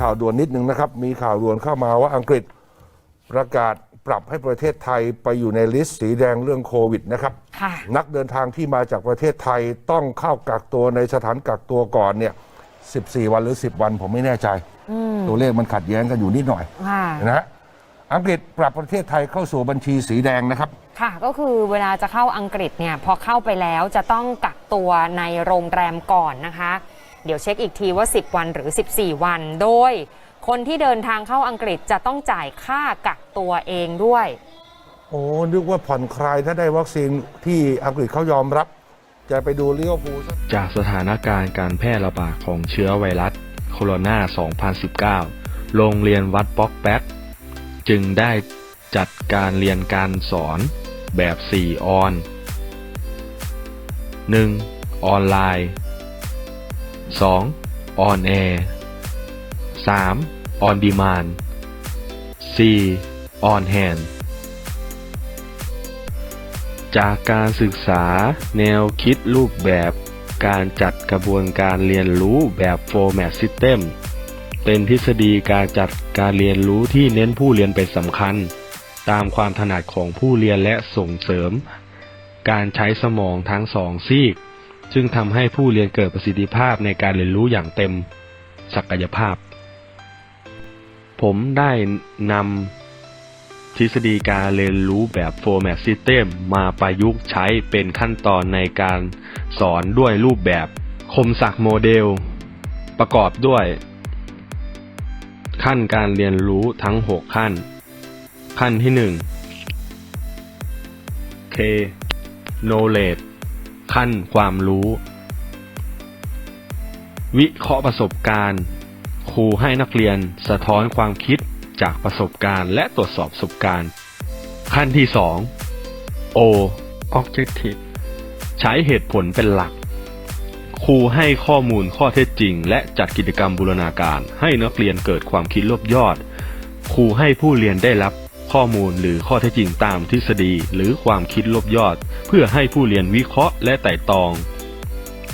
ข่าวด่วนนิดนึงนะครับ มีข่าวด่วนเข้ามาว่าอังกฤษประกาศปรับให้ประเทศไทยไปอยู่ในลิสต์สีแดงเรื่องโควิดนะครับ ค่ะ นักเดินทางที่มาจากประเทศไทยต้องเข้ากักตัวในสถานกักตัวก่อนเนี่ย 14 วันหรือ 10 วันผมไม่แน่ใจตัวเลขมันขัดแย้งกันอยู่นิดหน่อยค่ะ นะฮะอังกฤษปรับประเทศไทยเข้าสู่บัญชีสีแดงนะครับ ค่ะ ก็คือเวลาจะเข้าอังกฤษเนี่ย พอเข้าไปแล้วจะต้องกักตัวในโรงแรมก่อนนะคะ เดี๋ยวเช็คอีกทีว่า 10 วันหรือ 14 วัน โดยคนที่เดินทางเข้าอังกฤษจะต้องจ่ายค่ากักตัวเองด้วย โอ้นึกว่าผ่อนคลายถ้าได้วัคซีนที่อังกฤษเขายอมรับ จะไปดูเลิเวอร์พูจากสถานการณ์การแพร่ระบาดของเชื้อไวรัสโคโรนา 2019 โรงเรียนวัดป๊อกแป๊กจึงได้จัดการเรียนการสอนแบบ 4 ออน 1. ออนไลน์ 2. ออนแอร์ 3. ออนดีมาน 4. ออนแฮนจากการศึกษาแนวคิดรูปแบบการจัดกระบวนการเรียนรู้แบบ Format System เป็นทฤษฎีการจัดการเรียนรู้ที่เน้นผู้เรียนเป็นสำคัญ ตามความถนัดของผู้เรียนและส่งเสริม การใช้สมองทั้งสองซีก ซึ่งทำให้ผู้เรียนเกิดประสิทธิภาพในการเรียนรู้อย่างเต็มศักยภาพ ผมได้นำทฤษฎีการเรียนรู้แบบ Format System มาประยุกต์ใช้เป็นขั้นตอนในการสอนด้วยรูปแบบคมศักดิ์โมเดล ประกอบด้วย ขั้นการเรียนรู้ทั้ง 6 ขั้น ขั้นที่ 1 K Knowledge ขั้นความรู้ วิเคราะห์ประสบการณ์ ครูให้นักเรียนสะท้อนความคิดจากประสบการณ์และตรวจสอบประสบการณ์ ขั้นที่ 2 O Objective ใช้เหตุผลเป็นหลัก ครูให้ข้อมูลข้อเท็จจริง และจัดกิจกรรมบูรณาการ ให้นักเรียนเกิดความคิดรวบยอด ครูให้ผู้เรียนได้รับ ข้อมูลหรือข้อเท็จจริงตามทฤษฎีหรือความคิดลบยอด เพื่อให้ผู้เรียนวิเคราะห์และไต่ตอง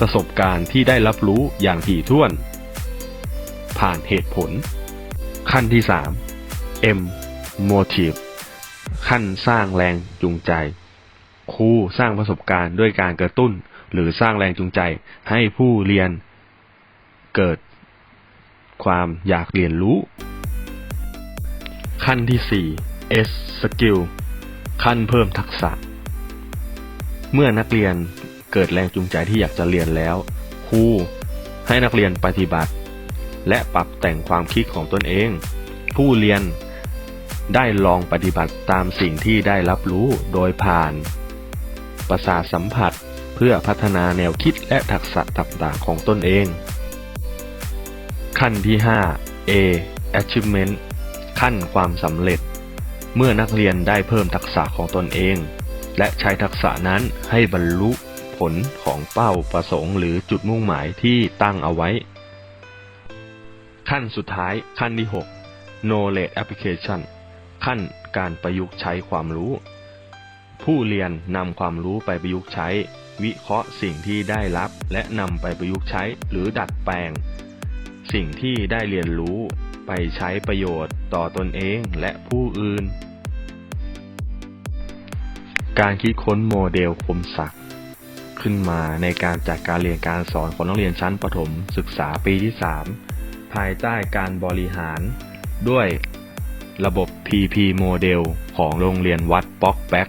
ประสบการณ์ที่ได้รับรู้อย่างถี่ถ้วน ผ่านเหตุผล ขั้นที่ 3 M motive ขั้นสร้างแรงจูงใจ ครูสร้างประสบการณ์ด้วยการกระตุ้น หรือสร้างแรงจูงใจให้ผู้เรียน เกิด ความอยากเรียนรู้ ขั้นที่ 4 S skill ขั้นเพิ่มทักษะ เมื่อนักเรียนเกิดแรงจูงใจที่อยากจะเรียนแล้วครูให้นักเรียนปฏิบัติ และปรับแต่งความคิดของตนเอง ผู้เรียนได้ลองปฏิบัติตามสิ่งที่ได้รับรู้โดยผ่าน ประสาทสัมผัสเพื่อพัฒนาแนวคิดและทักษะต่างๆของตนเอง ขั้นที่ 5 A achievement ขั้นความสำเร็จ เมื่อนักเรียนได้เพิ่มทักษะของตนเอง และใช้ทักษะนั้นให้บรรลุผลของเป้าประสงค์หรือจุดมุ่งหมายที่ตั้งเอาไว้ ขั้นสุดท้ายขั้นที่ 6 knowledge application ขั้นการประยุกต์ใช้ความรู้ ผู้เรียนนำความรู้ไปประยุกต์ใช้ วิเคราะห์สิ่งที่ได้รับ และนำไปประยุกต์ใช้หรือดัดแปลง สิ่งที่ได้เรียนรู้ ไปใช้ประโยชน์ต่อตนเองและผู้อื่น การคิดค้นโมเดลคมศักดิ์ขึ้นมาในการจัดการเรียนการสอนของนักเรียนชั้นประถมศึกษาปีที่ 3 ภายใต้การบริหารด้วยระบบ PP โมเดลของโรงเรียนวัดป๊อกแป๊ก